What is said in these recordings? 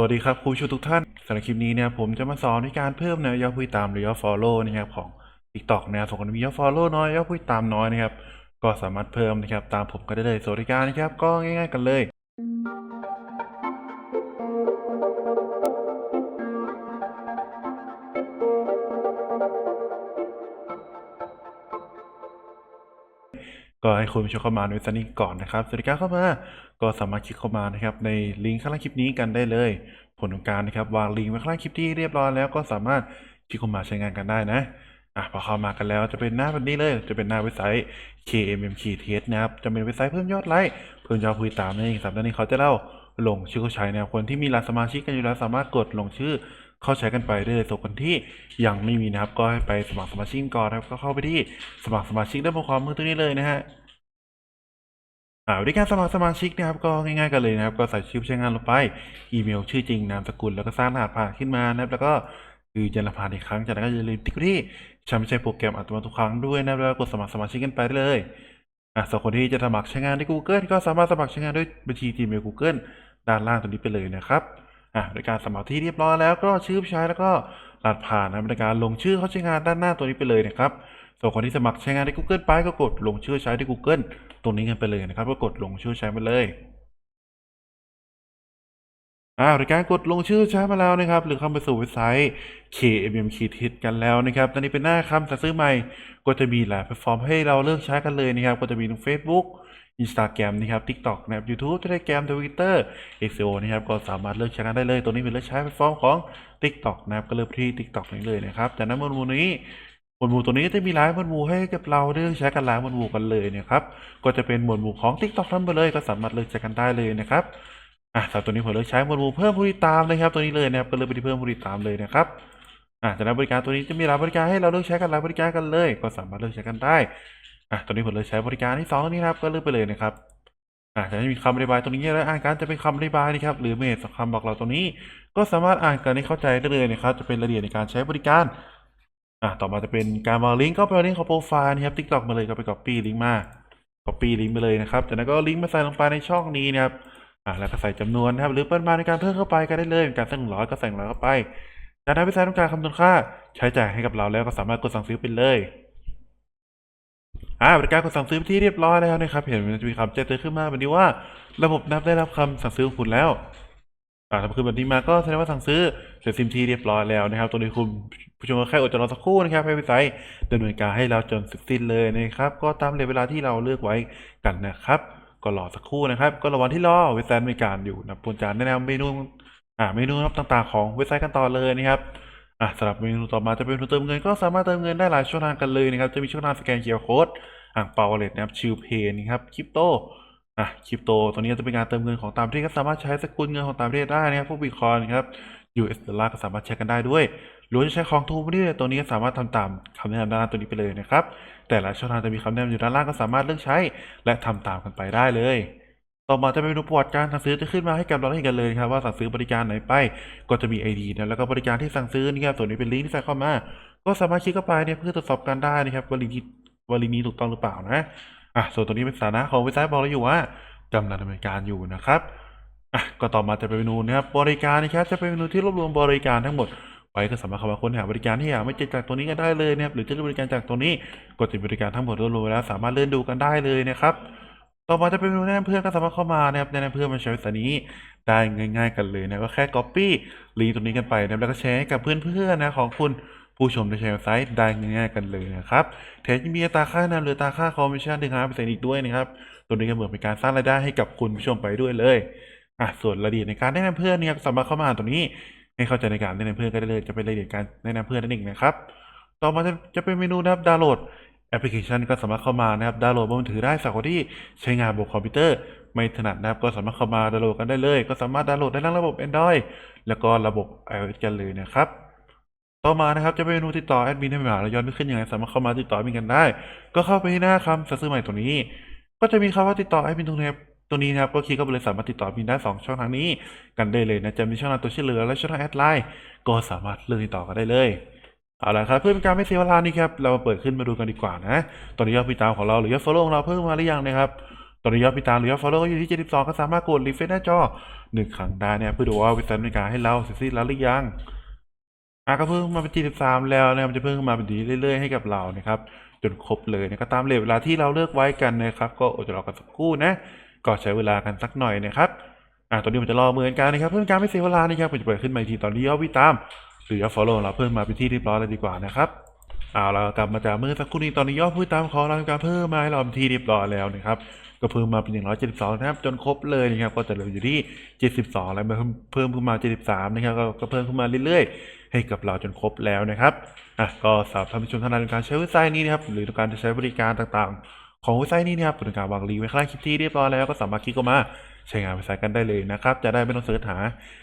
สวัสดีครับครูชูทุกท่านสำหรับคลิปนี้เนี่ยผมจะมาสอนในการเพิ่มแนวยอดผู้ติดตามหรือยอดฟอลโล่นะครับของ TikTok นะครับส่งคนมียอดฟอลโล่น้อยยอดผู้ติดตามน้อยนะครับก็สามารถเพิ่มนะครับตามผมก็ได้เลยสวัสดีการนะครับก็ง่าย ๆ กันเลย ก็ให้คุณผู้ชมเข้ามาในเว็บไซต์นี้ก่อนนะครับสวัสดีการเข้ามา ก็สามารถคลิกเข้ามานะครับในลิงก์ข้างล่างคลิปนี้กันได้เลย ผลของการนะครับวางลิงก์ไว้ข้างล่างคลิปที่เรียบร้อยแล้วก็สามารถคลิกเข้ามาใช้งานกันได้นะอะพอเข้ามากันแล้วจะเป็นหน้าแบบนี้เลยจะเป็นหน้าเว็บไซต์ KMMKTS นะครับจะเป็นเว็บไซต์เพิ่มยอดไลค์เพิ่มยอดผู้ติดตามนั่นเองสำหรับด้านนี้เขาจะเล่าลงชื่อเข้ใช้นะครับคนที่มีรายสมาชิกกันอยู่แล้วสามารถกดลงชื่อ เข้าใช้กันไปได้เลยส่วนคนที่ยังไม่มีนะครับ ก็ให้ไปสมัครสมาชิกก่อนนะครับ ก็เข้าไปที่สมัครสมาชิกได้บนความมือตรงนี้เลยนะฮะอ่าวิธีการสมัครสมาชิกนะครับก็ง่ายๆกันเลยนะครับ ก็ใส่ชื่อใช้งานลงไป อีเมลชื่อจริงนามสกุลแล้วก็สร้างรหัสผ่านขึ้นมานะครับ แล้วก็คือยันรหัสอีกครั้งจากนั้นก็อย่าลืมติ๊กที่ใช้ไม่ใช่โปรแกรมอัตโนมัติทุกครั้งด้วยนะครับแล้วก็กดสมัครสมาชิกกันไปได้เลยอะส่วนคนที่จะสมัครใช้งานใน Google ก็สามารถสมัครใช้งานด้วยบัญชี Gmail Google ด้านล่างตรงนี้ไปเลยนะครับ อะโดยการสมัครที่เรียบร้อยแล้วก็ชื่อผู้ใช้แล้วก็รหัสผ่านนะครับในการลงชื่อเข้าใช้งานด้านหน้าตัวนี้ไปเลยนะครับส่วนคนที่สมัครใช้งานใน Google ไปก็กดลงชื่อใช้ที่ Google ตรงนี้กันไปเลยนะครับ ก็กดลงชื่อใช้มาเลยอ่าในการกดลงชื่อใช้มาแล้วนะครับ หรือเข้าไปสู่เว็บไซต์ KMM k t กันแล้วนะครับตอนนี้เป็นหน้าคำสั่งซื้อใหม่ ก็จะมีหลายแพลตฟอร์มให้เราเลือกใช้กันเลยนะครับ ก็จะมีทั้ง Facebook Instagram นะครับ TikTok นะครับ YouTube Telegram Twitter SEO นะครับ ก็สามารถเลือกใช้กันได้เลย ตัวนี้เป็นเลือกใช้แพลตฟอร์มของ TikTok นะครับ ก็เลือกที่ TikTok นี้เลยนะครับ จากนั้นหมวดหมู่นี้หมวดหมู่ตัวนี้จะมีหลายหมวดหมู่ให้กับเราเลือกใช้กันหลายหมวดหมู่กันเลยนะครับ ก็จะเป็นหมวดหมู่ของ TikTok ทั้งหมดเลย ก็สามารถเลือกใช้กันได้เลยนะครับ อะสำหรับตัวนี้ผมเลือกใช้หมวดหมู่เพิ่มผู้ติดตามนะครับ ตัวนี้เลยนะครับ ก็เลือกไปที่เพิ่มผู้ติดตามเลยนะครับอะจากนั้นบริการตัวนี้จะมีหลายบริการให้เราเลือกใช้กันหลายบริการกันเลย ก็สามารถเลือกใช้กันได้ อะตัวนี้ผมเลือกใช้บริการที่สองตัวนี้นะครับก็เลือกไปเลยนะครับอะจะมีคำอธิบายตรงนี้และอ่านการจะเป็นคำอธิบายนะครับหรือเมสคำบอกเราตรงนี้ ก็สามารถอ่านกันให้เข้าใจได้เลยนะครับ จะเป็นรายละเอียดในการใช้บริการอะต่อมาจะเป็นการวางลิงก์ก็ไปเอาลิงก์ของโปรไฟล์นะครับ TikTok มาเลยก็ไป copy ลิงก์มา copy ลิงก์ไปเลยนะครับจากนั้นก็ลิงก์มาใส่ลงไปในช่องนี้นะครับอะแล้วก็ใส่จำนวนนะครับหรือปริมาณในการเพิ่มเข้าไปก็ได้เลยการใส่หนึ่งร้อยก็ใส่หนึ่งร้อยเข้าไปจากนั้นเว็บไซต์ต้องการคำนวณค่า ใช้จ่ายให้กับเราแล้วก็สามารถกดสั่งซื้อไปเลย อ่าบริการกดสั่งซื้อที่เรียบร้อยแล้วนะครับ เห็นมันจะมีคำแจ้งเตือนขึ้นมาแบบนี้ว่า ระบบนับได้รับคำสั่งซื้อของคุณแล้วอ่าถ้าขึ้นแบบนี้มาก็แสดงว่าสั่งซื้อเสร็จสิ้นที่เรียบร้อยแล้วนะครับตัวนี้คุณผู้ชมก็แค่อดใจรอสักครู่นะครับให้เว็บไซต์ดำเนินการให้เราจนเสร็จสิ้นเลยนะครับก็ตามเวลาที่เราเลือกไว้กันนะครับก็รอสักครู่นะครับ ก็ระหว่างที่รอเว็บไซต์ดำเนินการอยู่นะผมจะแนะนำเมนูอ่าเมนูต่างๆของเว็บไซต์กันต่อเลยนะครับ อะสำหรับเมนูต่อมาจะเป็นเมนูเติมเงินก็สามารถเติมเงินได้หลายช่องทางกันเลยนะครับจะมีช่องทางสแกน QR Code อ่างเปาเลตนะครับชิลเพย์นะครับคริปโตอะคริปโตตัวนี้จะเป็นการเติมเงินของต่างประเทศก็สามารถใช้สกุลเงินของต่างประเทศได้นะครับพวกบิตคอยนะครับ US ดอลลาร์ก็สามารถใช้กันได้ด้วยหรือจะใช้ของทูมานี่ตัวนี้ก็สามารถทำตามคำแนะนำด้านล่างตัวนี้ไปเลยนะครับแต่ละช่องทางจะมีคำแนะนำอยู่ด้านล่างก็สามารถเลือกใช้ และทำตามกันไปได้เลย ต่อมาจะเป็นเมนูประวัติการสั่งซื้อจะขึ้นมาให้กับเราเห็นกันเลยครับว่าสั่งซื้อบริการไหนไป ก็จะมี ID นะแล้วก็บริการที่สั่งซื้อนี่ครับส่วนนี้เป็นลิงก์ที่ใส่เข้ามา ก็สามารถคลิกเข้าไปเนี่ยเพื่อตรวจสอบการได้นะครับว่าลิงก์ว่าลิงก์นี้ถูกต้องหรือเปล่านะอะส่วนตัวนี้เป็นสานะของเว็บไซต์บอกเราอยู่ว่ากำลังดำเนินการอยู่นะครับอะก็ต่อมาจะเป็นเมนูนะครับบริการนะครับจะเป็นเมนูที่รวบรวมบริการทั้งหมดไว้ก็สามารถเข้ามาค้นหาบริการที่อยากไม่เจอจากตัวนี้ก็ได้เลยนะครับหรือจะเลือกบริการจากตัวนี้กดติดบริการทั้งหมดรวมๆไว้แล้วสามารถเลื่อนดูกันได้เลยนะครับ ต่อมาจะเป็นเมนูแนะนำเพื่อนก็สามารถเข้ามานะครับแนะนำเพื่อนมาใช้เว็บไซต์นี้ได้ง่ายๆกันเลยนะก็แค่ copy ลิงก์ตรงนี้กันไปนะแล้วก็แชร์ให้กับเพื่อนๆนะของคุณผู้ชมในใช้เว็บไซต์ได้ง่ายๆกันเลยนะครับแถมยังมีอัตราค่าแนะนำหรือตาค่าคอมมิชชั่นถึงห้าเปอร์เซ็นต์อีกด้วยนะครับตัวนี้ก็เหมือนเป็นการสร้างรายได้ให้กับคุณผู้ชมไปด้วยเลยอะส่วนรายละเอียดในการแนะนำเพื่อนเนี่ยสามารถเข้ามาอ่านตรงนี้ให้เข้าใจในการแนะนำเพื่อนก็ได้เลยจะเป็นรายละเอียดการแนะนำเพื่อนนั่นเองนะครับต่อมาจะจะเป็นเมนูนะครับดาวน์โหลด แอปพลิเคชันก็สามารถเข้ามานะครับดาวน์โหลดบนมือถือได้สำหรับคนที่ใช้งานบนคอมพิวเตอร์ไม่ถนัดนะครับก็สามารถเข้ามาดาวน์โหลดกันได้เลย ก็สามารถดาวน์โหลดได้ทั้งระบบ Android แล้วก็ระบบ iOS กันเลยนะครับต่อมานะครับจะเป็นเมนูติดต่อแอดมินให้ปัญหาเราย้อนไม่ขึ้นยังไงสามารถเข้ามาติดต่อแอดมินกันได้ ก็เข้าไปที่หน้าคำสั่งซื้อใหม่ตัวนี้ ก็จะมีคำว่าติดต่อแอดมินตรงนี้ตัวนี้นะครับก็คลิกเข้าไปเลยสามารถติดต่อแอดมินได้สองช่องทางนี้กันได้เลยนะจะมีช่องทางตัวช่วยเหลือและช่องทางแอดไลน์ก็สามารถเลือกติดต่อกันได้เลย เอาละครับเพื่อเป็นการไม่เสียเวลานี่ครับเรามาเปิดขึ้นมาดูกันดีกว่านะ ตอนนี้ยอดติดตามของเราหรือยอด follow ของเราเพิ่มมาหรือยังนะครับตอนนี้ยอดพิตามหรือยอดฟอลโล่ก็อยู่ที่72ก็สามารถกดรีเฟรชหน้าจอหนึ่งครั้งได้เนี่ยเพื่อดูว่าวิสัยในการให้เราเสร็จสิ้นแล้วหรือยังอะก็เพิ่มมาเป็น73แล้วนะครับมันจะเพิ่มมาเป็นดีเรื่อยๆให้กับเรานะครับจนครบเลยนะก็ตามเลทเวลาที่เราเลือกไว้กันนะครับก็อดรอกันสักครู่นะก็ใช้เวลากันสักหน่อยนะครับอะตอนนี้ผมจะรอเหมือนกันนะครับเพื่อเป็นการไม่เสียเวลานะครับผมจะเปิดขึ้นมาทีตอนนี้ยอดพิตาม หรือยอด follow เราเพิ่มมาเป็นที่เรียบร้อยแล้วดีกว่านะครับเอาเรากลับมาจากเมื่อสักครู่นี้ตอนนี้ยอดผู้ติดตามของเรามีการเพิ่มมาให้เราเป็นที่เรียบร้อยแล้วนะครับ ก็เพิ่มมาเป็น 172 นะครับ จนครบเลยนะครับ ก็จะเหลืออยู่ที่ 72 แล้วเพิ่มเพิ่มขึ้นมา 73 นะครับก็ก็เพิ่มขึ้นมาเรื่อยๆ ให้กับเราจนครบแล้วนะครับอะก็สำหรับท่านผู้ชมท่านใดในการใช้เว็บไซต์นี้นะครับ หรือต้องการจะใช้บริการต่างๆ ของเว็บไซต์นี้นะครับเป็นการวางลิงก์ไว้ข้างล่างคลิปที่เรียบร้อยแล้วก็สามารถคลิกเข้ามา ใช้งานภาษากันได้เลยนะครับ จะได้ไม่ต้องเสิร์ชหา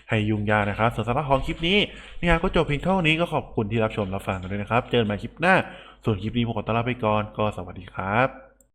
ให้ยุ่งยากนะครับส่วนสาระของคลิปนี้นี่ครับก็จบเพียงเท่านี้ก็ขอบคุณที่รับชมรับฟังกันด้วยนะครับ เจอกันใหม่คลิปหน้า ส่วนคลิปนี้ผมขอตลาไปก่อนก็สวัสดีครับ